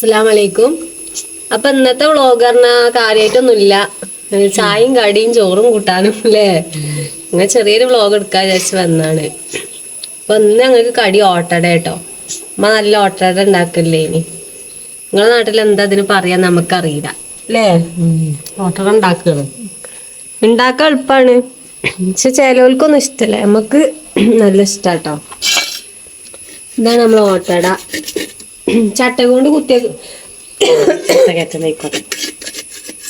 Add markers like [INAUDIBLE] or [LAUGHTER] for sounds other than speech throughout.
വലൈക്കും അപ്പൊ ഇന്നത്തെ വ്ളോഗ് പറഞ്ഞാ കാര്യമായിട്ടൊന്നുമില്ല ചായയും കടിയും ചോറും കൂട്ടാനും അല്ലേ? അങ്ങനെ ചെറിയൊരു വ്ളോഗ് എടുക്കാൻ വിചാരിച്ച് വന്നാണ്. അപ്പൊ ഇന്ന് ഞങ്ങൾക്ക് കടി ഓട്ടട കേട്ടോ. അമ്മ നല്ല ഓട്ടട ഉണ്ടാക്കല്ലേ ഇനി. നിങ്ങളെ നാട്ടിൽ എന്താ അതിന് പറയാൻ നമുക്കറിയില്ല. അല്ലേ? ഓട്ടട ഉണ്ടാക്കുകയാണ് ഉണ്ടാക്കാൻ എളുപ്പമാണ് പക്ഷെ ചിലവർക്കൊന്നും ഇഷ്ടമല്ല നമുക്ക് നല്ല ഇഷ്ടാട്ടോ. ഇതാണ് നമ്മൾ ഓട്ടട. ചട്ടകം കൊണ്ട് കുത്തിയ ചട്ടം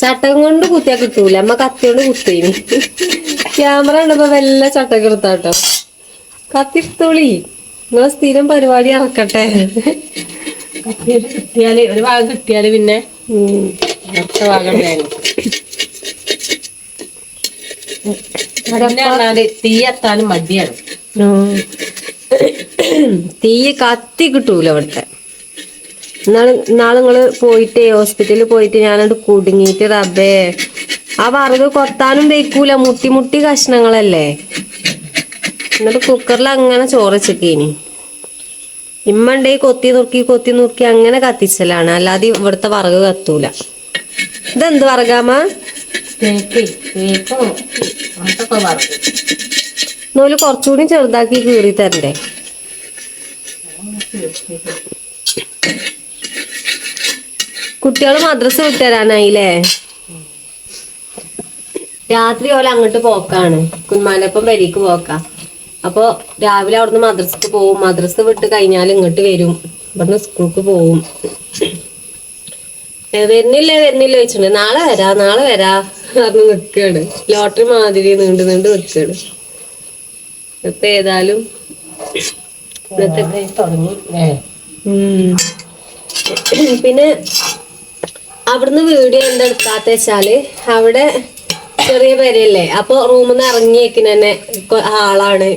ചട്ടകം കൊണ്ട് കുത്തിയാ കിട്ടൂല. അമ്മ കത്തി കൊണ്ട് കുത്തേനി. ക്യാമറ ഉണ്ടപ്പോ വല്ല ചട്ട എടുത്താട്ടോ. കത്തി എടുത്തോളി. നിങ്ങളെ സ്ഥിരം പരിപാടി ഇറക്കട്ടെ കിട്ടിയാൽ ഒരു ഭാഗം കിട്ടിയാൽ പിന്നെ. അടുത്ത ഭാഗം തീ എത്താനും മടിയാണ്. തീ കത്തി കിട്ടൂല ഇവിടുത്തെ. ഇന്നാൾ നാളെ നിങ്ങൾ പോയിട്ട് ഹോസ്പിറ്റലിൽ പോയിട്ട് ഞാനത് കുടുങ്ങിയിട്ട് റബ്ബേ. ആ വറക് കൊത്താനും വെക്കൂല മുട്ടി മുട്ടി കഷ്ണങ്ങളല്ലേ. എന്നിട്ട് കുക്കറിൽ അങ്ങനെ ചോറ് ഇമ്മണ്ടേ ഇമ്മ കൊത്തി നുറുക്കി കൊത്തി നുറുക്കി അങ്ങനെ കത്തിച്ചലാണ്. അല്ലാതെ ഇവിടുത്തെ വറക് കത്തൂല. ഇതെന്ത് വറകാമ നൂൽ കുറച്ചുകൂടി ചെറുതാക്കി കീറി തരണ്ടേ. കുട്ടികൾ മദ്രസ വിട്ടുതരാനായില്ലേ? രാത്രി ഓല അങ്ങോട്ട് പോക്കാണ്. കുന്മാനപ്പം വരിക്ക് പോക്ക. അപ്പൊ രാവിലെ അവിടുന്ന് മദ്രസക്ക് പോവും. മദ്രസ വിട്ട് കഴിഞ്ഞാൽ ഇങ്ങോട്ട് വരും. ഇവിടുന്ന് സ്കൂൾക്ക് പോവും. വരുന്നില്ലേ വരുന്നില്ല ചോദിച്ചിട്ടുണ്ട്. നാളെ വരാ നാളെ വരാ പറഞ്ഞ് നിക്കാണ്. ലോട്ടറി മാതിരി നീണ്ടു നീണ്ടു നിക്കാണ്. ഇപ്പൊ ഏതായാലും പിന്നെ അവിടുന്ന് വീഡിയോ എന്താ എടുക്കാത്ത വെച്ചാൽ അവിടെ ചെറിയ പേരല്ലേ അപ്പൊ റൂമിൽ നിന്ന് ഇറങ്ങിയേക്കിന് തന്നെ ആളാണ്.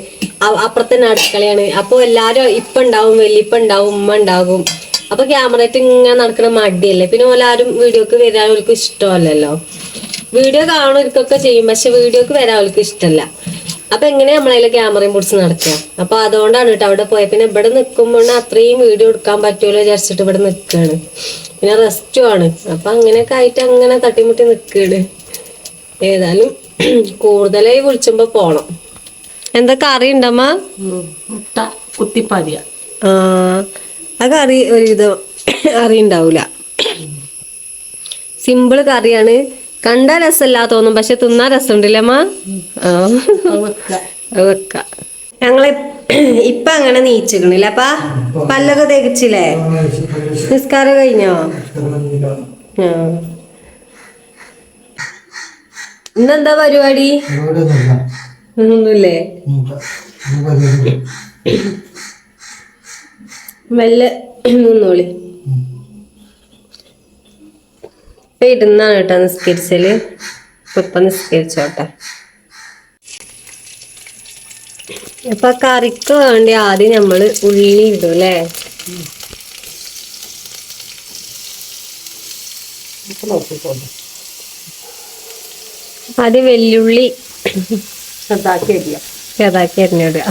അപ്പുറത്തന്നെ അപ്പുറത്ത് അടുക്കളയാണ്. അപ്പൊ എല്ലാരും ഇപ്പൊ ഉണ്ടാവും വലിയപ്പ ഉണ്ടാവും ഉമ്മ ഉണ്ടാകും. അപ്പൊ ക്യാമറയിട്ട് ഇങ്ങനെ നടക്കുന്ന മടിയല്ലേ. പിന്നെ ഓലാരും വീഡിയോക്ക് വരാൻ അവർക്ക് ഇഷ്ടമല്ലല്ലോ. വീഡിയോ കാണുന്നവർക്കൊക്കെ ചെയ്യും പക്ഷെ വീഡിയോക്ക് വരാൻ അവർക്ക് ഇഷ്ടമല്ല. അപ്പൊ എങ്ങനെയാ നമ്മളതിൽ ക്യാമറയും പിടിച്ച് നടക്കുക? അപ്പൊ അതുകൊണ്ടാണ് കേട്ടോ അവിടെ പോയത് പിന്നെ ഇവിടെ നിൽക്കുമ്പോൾ അത്രയും വീഡിയോ എടുക്കാൻ പറ്റുമല്ലോ വിചാരിച്ചിട്ട് ഇവിടെ നിൽക്കുകയാണ് പിന്നെ റെസ്റ്റും ആണ്. അപ്പൊ അങ്ങനെയൊക്കെ ആയിട്ട് അങ്ങനെ തട്ടിമുട്ടി നിൽക്കുകയാണ് ഏതായാലും [CLEARS THROAT] കൂടുതലായി വിളിച്ചുമ്പോ പോണം. എന്താ കറി ഉണ്ടമ്മ മുട്ട കുത്തിപ്പാതിയ. ആ ആ കറി ഒരുവിധം [CLEARS THROAT] അറിയുണ്ടാവൂല. സിമ്പിൾ കറിയാണ്. കണ്ടാ രസമല്ല തോന്നും പക്ഷെ തിന്നാൻ രസമുണ്ടല്ലേ അമ്മ? ആ. വെക്കുക അത് വെക്ക. ഞങ്ങൾ ഇപ്പൊ അങ്ങനെ നീച്ചിക്കണില്ല? അപ്പാ പല്ലൊക്കെ തേക്കിച്ചില്ലേ? നിസ്കാരം കഴിഞ്ഞോ? ആ. ഇന്നെന്താ പരിപാടി? ഒന്നുമില്ലേ മെല്ലെ നിന്നോളി. ഇപ്പൊ ഇരുന്നാണ് കേട്ടോ നിസ്കരിച്ചൽ. ഇപ്പൊ ഇപ്പൊ നിസ്കരിച്ചോട്ടെ. അപ്പൊ കറിക്ക് വേണ്ടി ആദ്യം നമ്മൾ ഉള്ളി ഇടും അല്ലേ? ആദ്യം വെല്ലുള്ളി ചെറുതാക്കി അരിഞ്ഞിടുക.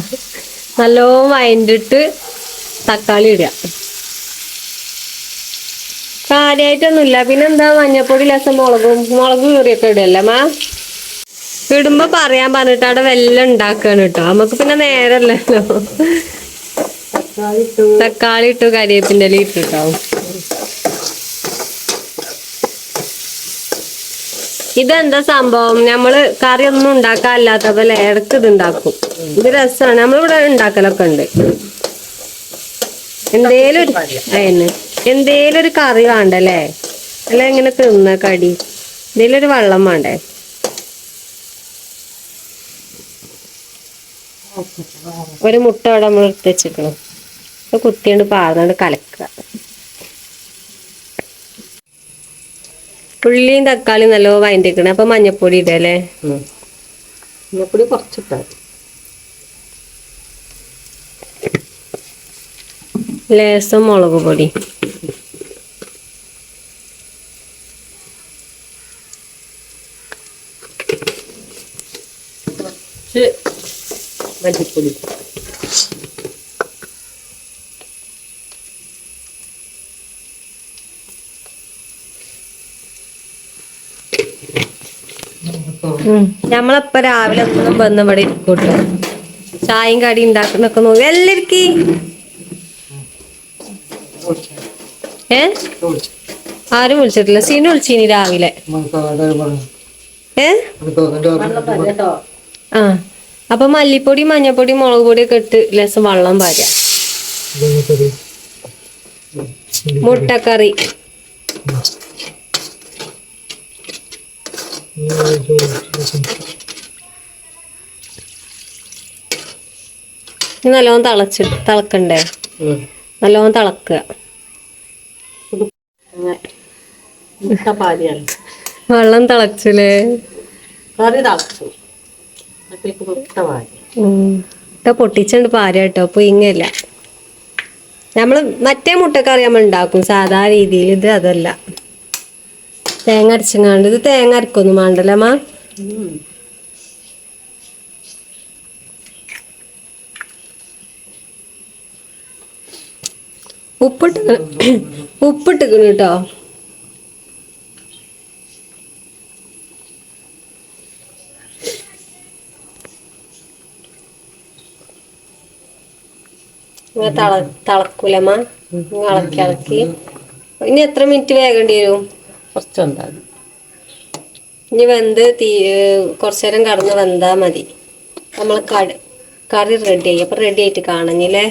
നല്ലോണം വയണ്ടിട്ട് തക്കാളി ഇടുക. കാര്യമായിട്ടൊന്നുമില്ല പിന്നെന്താ മഞ്ഞപ്പൊടി ലസം മുളകും മുളക് കീറിയൊക്കെ ഇടല്ലേ മാ? ഇടുമ്പോ പറയാൻ പറഞ്ഞിട്ട് അവിടെ വെല്ലം ഉണ്ടാക്കാണ് കേട്ടോ. നമുക്ക് പിന്നെ നേരല്ലല്ലോ. തക്കാളി ഇട്ടു കരിയപ്പിന്റെ ഇട്ടു ഇല ഇട്ടിട്ടോ ഇതെന്താ സംഭവം? നമ്മൾ കറി ഒന്നും ഉണ്ടാക്കാല്ലാത്ത പോലെ ഇടയ്ക്ക് ഇത് ഉണ്ടാക്കും. ഇത് രസമാണ് നമ്മളിവിടെ ഉണ്ടാക്കലൊക്കെ ഉണ്ട്. എന്തേലും ഒരു എന്തേലും ഒരു കറി വേണ്ടല്ലേ? അല്ല ഇങ്ങനെ തിന്ന കടി. എന്തേലും ഒരു വെള്ളം വേണ്ടേ? ഒരു മുട്ട അവിടെ നമ്മൾ എടുത്ത് വെച്ചിക്കണം കുത്തിയുണ്ട് പാർന്നുകൊണ്ട് കലക്കുക. ഉള്ളിയും തക്കാളിയും നല്ല വൈൻഡിക്കണം അപ്പൊ മഞ്ഞപ്പൊടി ഇടല്ലേ മഞ്ഞപ്പൊടി കുറച്ചിട്ടാ ലേസം മുളക് പൊടി. പുളി നമ്മളപ്പ രാവിലെ ഒന്നും വന്ന് ഇവിടെ ഇരിക്കൂട്ടോ. ചായയും കടി ഉണ്ടാക്കുന്നൊക്കെ നോക്കി. എല്ലാവർക്കി ഏ? ആരും വിളിച്ചിട്ടില്ല. സീനു വിളിച്ചീനി രാവിലെ. ഏ? ആ. അപ്പൊ മല്ലിപ്പൊടി മഞ്ഞപ്പൊടി മുളക് പൊടി ഒക്കെ ഇട്ട് ലേശം വെള്ളം പാരാ. മുട്ടക്കറി. നല്ലോണം തിളച്ച് തിളക്കണ്ടേ? നല്ലോണം തിളക്കുക. വെള്ളം തിളച്ചില്ലേ? കറി തിളച്ചു. മുട്ട പൊട്ടിച്ചുണ്ട് പാര കേട്ടോ ഇങ്ങല്ല. നമ്മൾ മറ്റേ മുട്ടക്കറി നമ്മൾ ഉണ്ടാക്കും സാധാ രീതിയിൽ ഇത് അതല്ല. തേങ്ങ അരച്ചങ്ങാണ്ട് ഇത് തേങ്ങ അരക്കൊന്നും വേണ്ടല്ലേ മാ ഉപ്പിട്ട് ഉപ്പിട്ടിക്കണു കേട്ടോ. ഇങ്ങനെ തള തിളക്കൂലമ്മ. ഇളക്കി ഇളക്കി. ഇനി എത്ര മിനിറ്റ് വേകേണ്ടി വരും? കുറച്ചുണ്ടാകും ഇനി വെന്ത് തീ കുറച്ചു നേരം കടന്ന് വെന്താ മതി. നമ്മൾ കടി കറി റെഡി ആയി. അപ്പൊ റെഡി ആയിട്ട് കാണഞ്ഞില്ലേ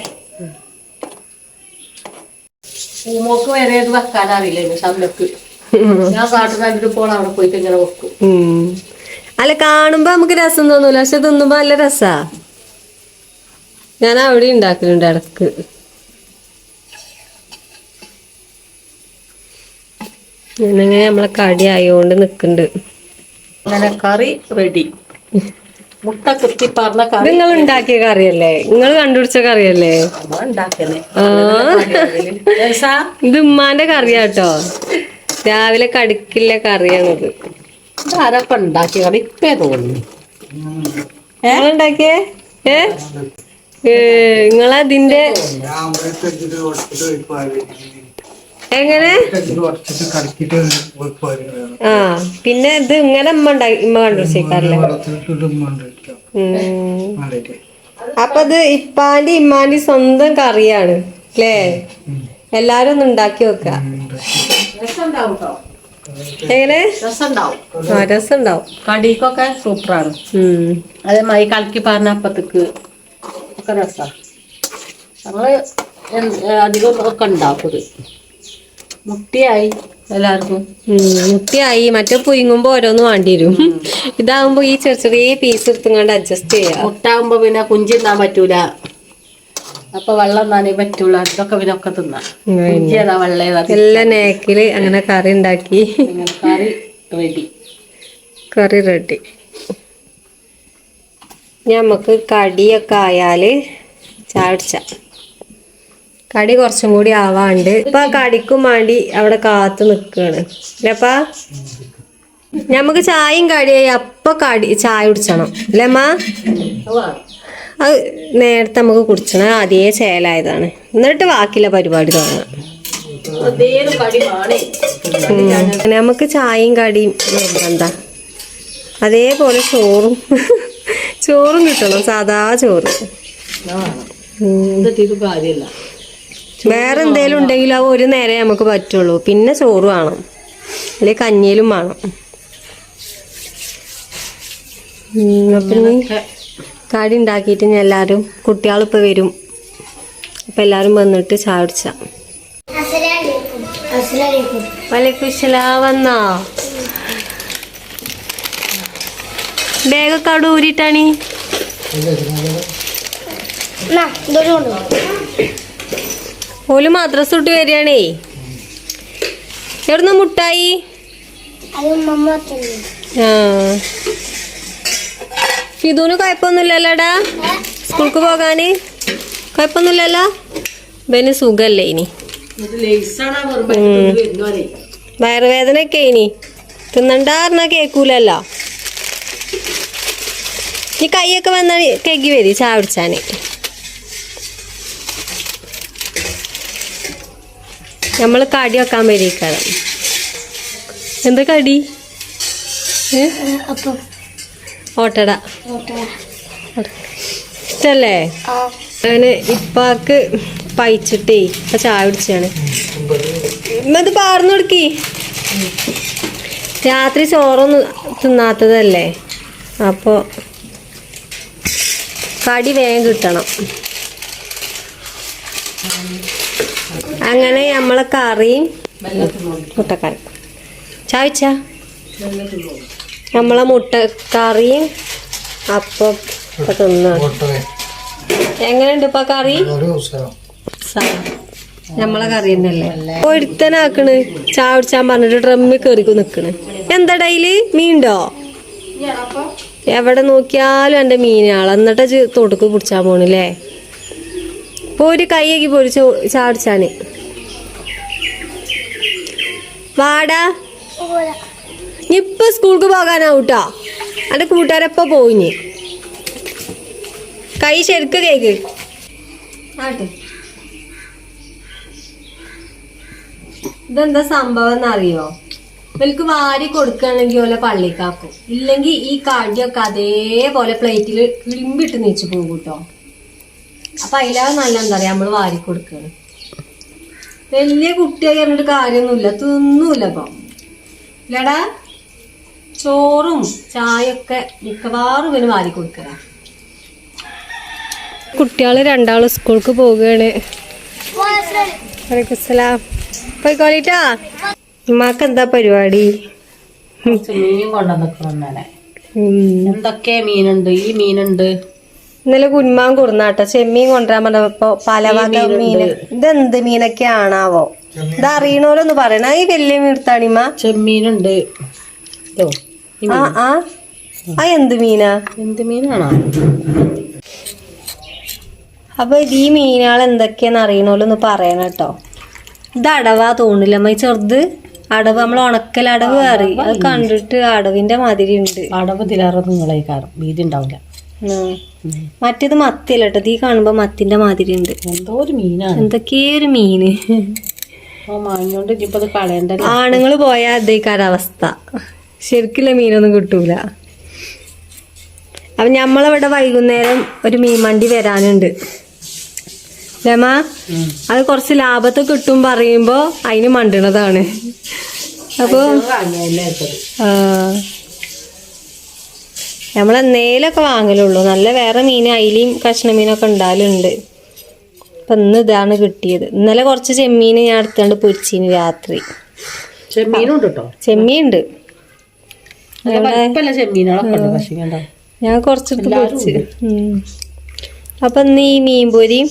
പൂമോക്ക് വരെ ഇത് വെക്കാൻ അറിയില്ല ശബ്ദക്ക് ഞാൻ കാട്ടു കണ്ടിട്ട് പോൾ അവിടെ പോയിട്ട് ഇങ്ങനെ വെക്കും. അല്ല കാണുമ്പോ നമുക്ക് രസം തോന്നൂല. പക്ഷെ തിന്നുമ്പോ നല്ല രസാ. ഞാൻ അവിടെ ഉണ്ടാക്കലുണ്ട് ഇടയ്ക്ക്. ഞാനങ്ങനെ നമ്മളെ കടി ആയോണ്ട് നിക്കുന്നുണ്ട് അങ്ങനെ കറി റെഡി. മുട്ട കുത്തി പറഞ്ഞ കറി. നിങ്ങൾ ഉണ്ടാക്കിയ കറിയല്ലേ? നിങ്ങൾ കണ്ടുപിടിച്ച കറിയല്ലേ? ഇത് ഉമ്മാന്റെ കറിയാട്ടോ. രാവിലെ കടിക്കില്ല കറിയാണിത്. ആരപ്പുണ്ടാക്കിയ ഉണ്ടാക്കിയ കറി? ഇപ്പേ തോന്നുന്നു. ഏ? ഉണ്ടാക്കിയേ? ഏ, നിങ്ങളതിന്റെ എങ്ങനെ? ആ പിന്നെ ഇത് ഇങ്ങനെ ഉമ്മ ഉമ്മ കണ്ടുപിടിച്ചേക്കാറില്ലേ. അപ്പൊ ഇത് ഇപ്പാന്റെ ഇമ്മാന്റെ സ്വന്തം കറിയാണ് അല്ലേ? എല്ലാരും ഒന്ന് ഉണ്ടാക്കി വെക്ക. എങ്ങനെ? രസം ഉണ്ടാവും കടിക്കൊക്കെ സൂപ്പറാണ്. അതേമാതിരി കലക്കി പറഞ്ഞ അപ്പത്തേക്ക് ഒക്കെ രസമാണ് ഞങ്ങൾ അധികം ഒക്കെ ഉണ്ടാക്കും ഇത് മുട്ടിയായി എല്ലാവർക്കും. മുട്ടിയായി മറ്റേ പുയുങ്ങുമ്പോൾ ഓരോന്ന് വേണ്ടി വരും. ഇതാവുമ്പോ ഈ ചെറിയ ചെറിയ പീസ് എടുത്തുകൊണ്ട് അഡ്ജസ്റ്റ് ചെയ്യാം. മുട്ടാകുമ്പോ പിന്നെ കുഞ്ചി തിന്നാൻ പറ്റൂല. അപ്പൊ വെള്ളം നനേ പറ്റൂല. അതൊക്കെ പിന്നെ ഒക്കെ തിന്നാം. വെള്ളം എല്ലാം എല്ലാ നേക്കിൽ അങ്ങനെ കറി ഉണ്ടാക്കി. കറി റെഡി കറി റെഡി നമുക്ക് കടിയൊക്കെ ആയാൽ ചാടിച്ച കടി കുറച്ചും കൂടി ആവാണ്ട്. ഇപ്പൊ കടിക്കും വേണ്ടി അവിടെ കാത്തു നിക്കാണ്. അല്ലപ്പാ നമുക്ക് ചായയും കടിയായി അപ്പൊ കടി ചായ കുടിച്ചണം. അല്ലേമ്മാ അത് നേരത്തെ നമുക്ക് കുടിച്ചണം. അതേ ചേലായതാണ്. എന്നിട്ട് ബാക്കിയുള്ള പരിപാടി തുടങ്ങാം. നമുക്ക് ചായയും കടിയും എന്താ അതേപോലെ ചോറും. ചോറും കിട്ടണം സാധാ ചോറ്. വേറെ എന്തേലും ഉണ്ടെങ്കിൽ അത് ഒരു നേരം നമുക്ക് പറ്റുള്ളൂ. പിന്നെ ചോറ് വേണം. അല്ലെ കഞ്ഞിയിലും വേണം. അപ്പം കടി ഉണ്ടാക്കിയിട്ട് ഞാൻ എല്ലാവരും കുട്ടികളിപ്പോൾ വരും. അപ്പം എല്ലാവരും വന്നിട്ട് ചാടിച്ച വലൈക്കും വന്നോ? ബാഗൊക്കെ അവിടെ ഊരിട്ടാണി ഓൽ മദ്രസ തൊട്ട് വരികയാണേ. എവിടുന്ന മുട്ടായി? ആ. ഫിദൂന് കുഴപ്പമൊന്നുമില്ലല്ലോടാ? സ്കൂൾക്ക് പോകാന്? കുഴപ്പമൊന്നുമില്ലല്ലോ? ഇവന് സുഖല്ലേ ഇനി. വയറുവേദന ഒക്കെ വയറുവേദനയൊക്കെ ഇനി. തിന്നണ്ടാർന്ന കേക്കൂലല്ലോ. ഈ കൈയൊക്കെ വന്നാൽ കെഗി വരി ചായ കുടിച്ചാന് നമ്മൾ കടി വെക്കാൻ വരിക്കണം എന്ത് കടി? ഓട്ടട. ഇഷ്ടല്ലേ? അങ്ങനെ ഇപ്പാക്ക് പയിച്ചിട്ടേ ഇപ്പൊ ചായ കുടിച്ചാണ് ഇത് പാർന്നു കൊടുക്കി. രാത്രി ചോറൊന്നും തിന്നാത്തതല്ലേ? അപ്പോൾ കടി വേഗം കിട്ടണം. അങ്ങനെ നമ്മളെ കറിയും മുട്ടക്കറി. ചായച്ച നമ്മളെ മുട്ടക്കറിയും അപ്പം തിന്നാണ് എങ്ങനെയുണ്ട് ഇപ്പൊ കറി? നമ്മളെ കറി തന്നെയല്ലേ? ഒരുത്തനാക്കണ്. ചാവിടിച്ചാൻ പറഞ്ഞിട്ട് ഡ്രമ്മിൽ കയറിക്കു നിക്കണ്. എന്താ ഡൈലി മീനുണ്ടോ എവിടെ നോക്കിയാലും എന്റെ മീനാൾ. എന്നിട്ട് തൊടുക്ക് പിടിച്ചാൻ പോണില്ലേ? ഇപ്പൊ ഒരു കൈയൊക്കെ പോയി ചാടിച്ചാന്. വാടാ. ഇപ്പൊ സ്കൂൾക്ക് പോകാനാവൂട്ടോ. എന്റെ കൂട്ടുകാരെപ്പ പോയിഞ്ഞ് കൈ ശരിക്ക് കേക്ക്. ആട്ടെ. ഇതെന്താ സംഭവം എന്നറിയോ? ഇവർക്ക് വാരി കൊടുക്കുകയാണെങ്കിൽ ഓലെ പള്ളിക്കാക്കും. ഇല്ലെങ്കിൽ ഈ കാടിയൊക്കെ അതേപോലെ പ്ലേറ്റിൽ കിളിമ്പിട്ട് നീച്ചു പോകും കേട്ടോ. അപ്പൊ അതിലാ നല്ല എന്താ പറയാ നമ്മൾ വാരി കൊടുക്കുകയാണ് വലിയ കുട്ടിയായി പറഞ്ഞിട്ട് കാര്യമൊന്നുമില്ല. തിന്നൂല ഇപ്പൊ. ഇല്ലടാ ചോറും ചായയൊക്കെ മിക്കവാറും ഇവന് വാരി കൊടുക്കണ കുട്ടികൾ രണ്ടാളും സ്കൂൾക്ക് പോവുകയാണ്. വലൈക്കും അസ്സലാം. പോയിക്കോളിട്ടാ. ഉമ്മാക്ക് എന്താ പരിപാടി മീൻ കൊണ്ടുവന്നിട്ടുണ്ടെന്നെ ഉം. എന്തൊക്കെ മീനുണ്ട്? ഈ മീനുണ്ട്. ഇന്നലെ കുന്മാൻ കൊടുന്നാട്ടോ. ചെമ്മീൻ കൊണ്ടുവരാൻ പറഞ്ഞപ്പോ പല വക മീന്. ഇതെന്ത് മീനൊക്കെ ആണാവോ? ഇത് അറിയണോലൊന്ന് പറയണ. ഈ വലിയ മീർത്താണിമ്മ ചെമ്മീനുണ്ട്. ആ ആ. ആ എന്ത് മീനാ? എന്ത് മീനാണോ? അപ്പൊ ഇത് ഈ മീനുകൾ എന്തൊക്കെയാന്ന് അറിയണോലൊന്ന് പറയണം കേട്ടോ ഇത് അടവാ തോന്നില്ല അമ്മ ചെറുത് അടവ് നമ്മൾ ഉണക്കൽ അടവ് കയറി അത് കണ്ടിട്ട് അടവിന്റെ മാതിരി ഉണ്ട്. അടവ് തിലാറ നിങ്ങളെ വീതി ഉണ്ടാവില്ല. മറ്റേത് മത്തിയല്ല കേട്ടോ? ഈ കാണുമ്പോ മത്തിന്റെ മാതിരി ഉണ്ട്. എന്തോ ഒരു മീനാണ്. എന്തൊക്കെയോ ഒരു മീന്. ആ മാങ്ങിയോണ്ട് ഇനിയിപ്പോ അത് ആണുങ്ങൾ അതേക്കാരവസ്ഥ ശരിക്കുള്ള മീനൊന്നും കിട്ടൂല. അപ്പൊ ഞമ്മളവിടെ വൈകുന്നേരം ഒരു മീൻ വണ്ടി വരാനുണ്ട്. ഉം. അത് കുറച്ച് ലാഭത്തെ കിട്ടും പറയുമ്പോ അതിന് മണ്ടണതാണ്. അപ്പൊ നമ്മൾ എന്നേലൊക്കെ വാങ്ങലുള്ളൂ. നല്ല വേറെ മീൻ അയിലയും കഷ്ണമീനൊക്കെ ഉണ്ടാലുണ്ട് അപ്പൊ ഇന്ന് ഇതാണ് കിട്ടിയത്. ഇന്നലെ കുറച്ച് ചെമ്മീൻ ഞാൻ എടുത്തോണ്ട് പൊരിച്ചിന് രാത്രി. ചെമ്മീനുണ്ട് കേട്ടോ ഞാൻ കൊറച്ചിട്ട് പൊരിച്ച്. അപ്പൊ ഇന്ന് ഈ മീൻ പൊരിയും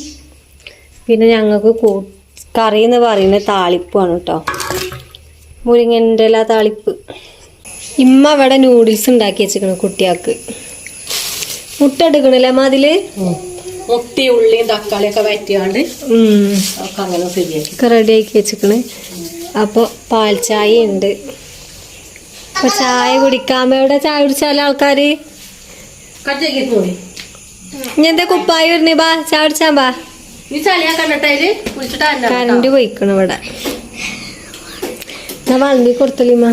പിന്നെ ഞങ്ങൾക്ക് കൂ- കറി എന്ന് പറയുന്നത് താളിപ്പാണ് കേട്ടോ മുരിങ്ങന്റെ ഇല താളിപ്പ്. ഇമ്മ അവിടെ നൂഡിൽസ് ഉണ്ടാക്കി വെച്ചിരിക്കണം കുട്ടിയാക്ക് മുട്ട എടുക്കണില്ല അതിൽ? മുട്ടി ഉള്ളിയും തക്കാളിയൊക്കെ വയറ്റിയാണ്ട് ഒക്കെ അങ്ങനെ ശരിയാക്കി. റെഡി ആക്കി വെച്ചിക്കണ് അപ്പോൾ പാൽ ചായ ഉണ്ട്. അപ്പൊ ചായ കുടിക്കാൻ എവിടെ ചായ കുടിച്ചാല ആൾക്കാര്? ഇനി എന്താ കുപ്പായി വരുന്നേ ബാ. ചായ കുടിച്ചാൻ ബാ. ഈ ചളിയാ കണ്ടിട്ടതിൽ കുളിച്ചിട്ടാ കറണ്ട് പോയിക്കണം ഇവിടെ. ഞാൻ വളമ്പി കൊടുത്തലിമ്മ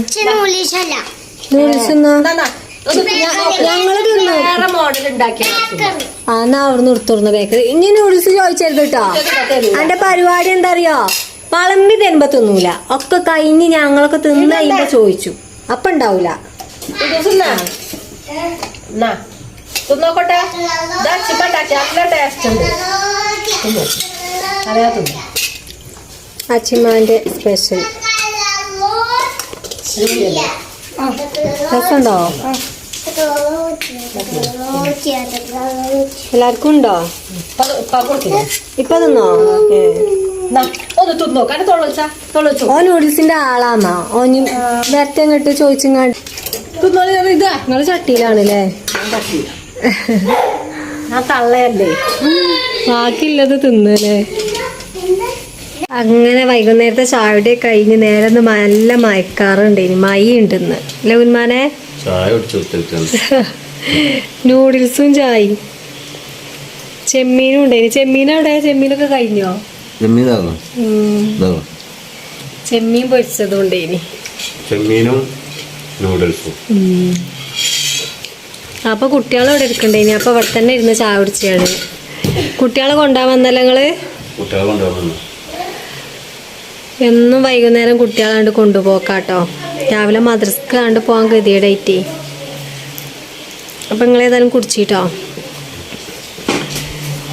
എന്നാ ബേക്കറി ഇങ്ങനെ നൂഡിൽസ് ചോദിച്ചരുത് കേട്ടോ എന്റെ പരിപാടി എന്താ അറിയോ വളമ്പി തരുമ്പോ തിന്നൂല. ഒക്കെ കഴിഞ്ഞ് ഞങ്ങളൊക്കെ തിന്ന് കഴിയുമ്പോ ചോദിച്ചു. അപ്പൊ ഉണ്ടാവൂല. തിന്നോക്കട്ടെ. ചിപ്പണ്ടാക്കി ടേസ്റ്റ് ഉണ്ട്. അച്ചിമാന്റെ സ്പെഷ്യൽ? രസമുണ്ടോ? എല്ലാവർക്കും ഉണ്ടോ? ഇപ്പൊ തിന്നോ? ഓ നൂഡിൽസിന്റെ ആളാന്നാ. ഓന് നേരത്തെ അങ്ങോട്ട് ചോദിച്ചിങ്ങാണ്ട്. തിന്നോ ഇതാ നിങ്ങൾ ചട്ടിയിലാണല്ലേ? ഞാൻ തള്ളയല്ലേ? ബാക്കിയുള്ളത് തിന്നല്ലേ? അങ്ങനെ വൈകുന്നേരത്തെ ചായയുടെ കഴിഞ്ഞ് നേരെ ഒന്ന് നല്ല മയക്കാറുണ്ട് ഇനി മൈ ഉണ്ടെന്ന് അല്ലെ ഉന്മാനെ ചായ [LAUGHS] നൂഡിൽസും ചായയും. ചെമ്മീനും ഉണ്ടായിന് ചെമ്മീൻ അവിടെ? ചെമ്മീനൊക്കെ കഴിഞ്ഞോ? ചെമ്മീൻ പൊരിച്ചതും ഇനി. ചെമ്മീനും നൂഡിൽസും. അപ്പൊ കുട്ടികൾ എടുക്കണ്ടേ ഇനി? അപ്പൊ ഇവിടെ തന്നെ ഇരുന്ന് ചായ കുടിച്ചാണ് കുട്ടികളെ കൊണ്ടുപോകാൻ എന്നും നിങ്ങൾ? കുട്ടികളെ കൊണ്ടുപോകുന്നു എന്നും വൈകുന്നേരം കുട്ടികളാണ്ട് കൊണ്ടുപോക്കാട്ടോ. രാവിലെ മദ്രസക്ക് കണ്ട് പോകാൻ ഗതിയുടെയായിട്ടേ അപ്പൊ നിങ്ങളേതായാലും കുടിച്ചിട്ടോ?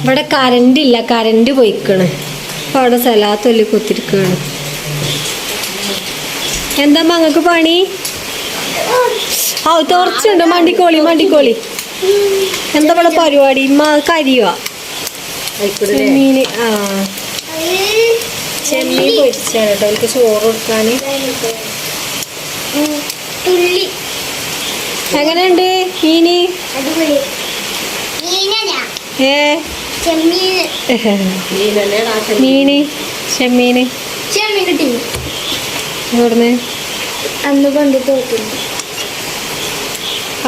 ഇവിടെ കരണ്ട് ഇല്ല കരണ്ട് പോയിക്കണ്. അപ്പൊ അവിടെ സലാത്തൊല്ലി കുത്തിരിക്കുകയാണ് എന്താ മങ്ങക്ക് പണി? ആ തുറച്ചുണ്ട് മണ്ടിക്കോളി മണ്ടിക്കോളി. എന്താ ഇവിടെ പരിപാടി? ഇമ്മ കരിയുവാ? ചെമ്മീന് ആ. ചെമ്മീൻ പൊരിച്ചാണ് കേട്ടോ. എനിക്ക് ചോറ് കൊടുക്കാൻ തുള്ളി എങ്ങനെയുണ്ട് മീന്? ഏ? ചെമ്മീൻ ചെമ്മീൻ. മീന് ചെമ്മീന്. ചെമ്മീൻ കിട്ടി. ഇവിടുന്ന് അന്ന് കണ്ടിട്ട് തോക്കുന്നു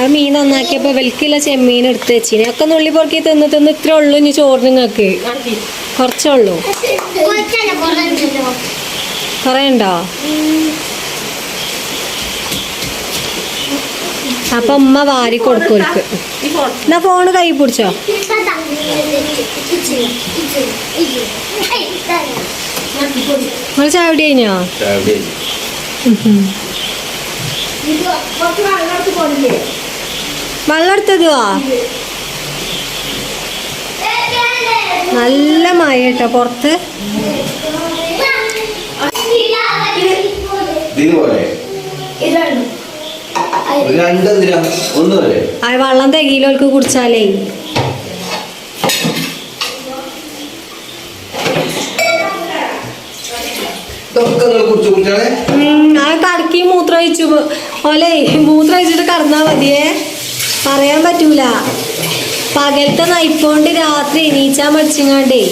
ആ മീൻ നന്നാക്കിയപ്പോ വെൽക്കില്ല ചെമ്മീൻ എടുത്ത് വെച്ചിന്. ഒക്കെ നുള്ളി പൊറുക്കി തിന്ന് തിന്ന് ഇത്ര ഉള്ളു ഇനി ചോറ് നിങ്ങൾക്ക് കാണിക്ക്. കുറച്ചേ ഉള്ളൂ കുറേ ഉണ്ടോ? അപ്പൊ ഉമ്മ വാരി കൊടുക്കൂർക്ക് എന്നാ ഫോണ് കൈ പിടിച്ചോ. നിങ്ങൾ കുടി കഴിഞ്ഞോ? ചായ വെള്ളം എടുത്തതുവാ നല്ല മഴ കേട്ടോ പുറത്ത് ആ വെള്ളം തികയിലോൾക്ക് കുടിച്ചാലേ. ആ കടക്കി മൂത്രയിച്ചു ഓലേ മൂത്രയിച്ചിട്ട് കടന്നാ മതിയേ. പറയാൻ പറ്റൂല. പകലത്തെ നയിപ്പോണ്ട് രാത്രി എണീച്ചാൻ മടിച്ചിങ്ങാണ്ടേ.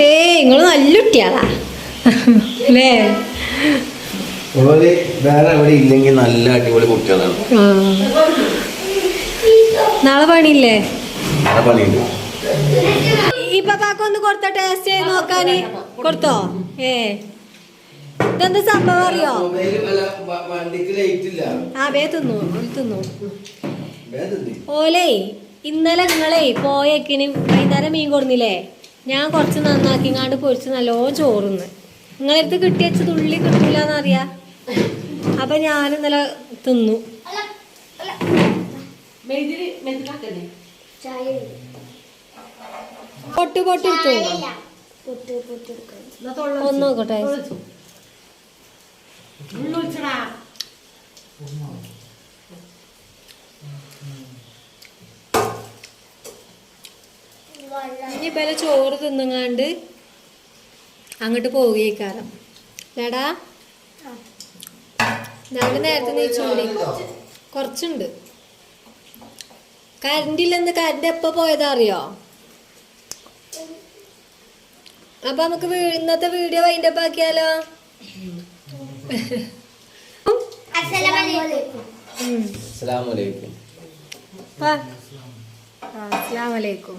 ഏ നിങ്ങൾ നല്ല കുട്ടിയാളാ അല്ലേ? ഓൽ വേറെ എവിടെ ഇല്ലെങ്കിൽ നല്ല അടിപൊളി കുട്ടികളാണ്. ആ. നാളെ പണിയില്ലേ? ഇപ്പൊ പാക്കൊന്ന് കൊടുത്ത ടേസ്റ്റ് ചെയ്ത് നോക്കാന്. കൊടുത്തോ? ഏ. ഇതെന്താ സംഭവം അറിയോ? ആ വേ തിന്നു ഓൽ തിന്നു. ഓലേ ഇന്നലെ നിങ്ങളെ പോയക്കിന് വൈകുന്നേരം മീൻ കൊടുന്നില്ലേ? ഞാൻ കുറച്ച് നന്നാക്കിങ്ങാണ്ട് പൊരിച്ച് നല്ലോ ചോറുന്ന്. നിങ്ങളടുത്ത് കിട്ടിയച്ച് തുള്ളി കിട്ടൂലെന്നറിയാ അപ്പൊ ഞാൻ ഇന്നലെ തിന്നു. പൊട്ട് പൊട്ട് എടുത്തു എന്നാ തൊള്ള ഒന്ന് നോക്കട്ടെ ഉള്ളൊഴിച്ചടാ ഇനി പല ചോറ് തിന്നങ്ങാണ്ട് അങ്ങോട്ട് പോവുകയാക്കാരം ലടാ ഞങ്ങൾ നേരത്തെ നീച്ചോളി കുറച്ചുണ്ട്. കരണ്ട് ഇല്ലെന്ന് കരണ്ട് എപ്പോ പോയതാ അറിയോ അപ്പൊ നമുക്ക് ഇന്നത്തെ വീഡിയോ വൈൻഡപ്പ് ആക്കിയാലോ അസ്സലാമു അലൈക്കും അസ്സലാമലൈക്കും.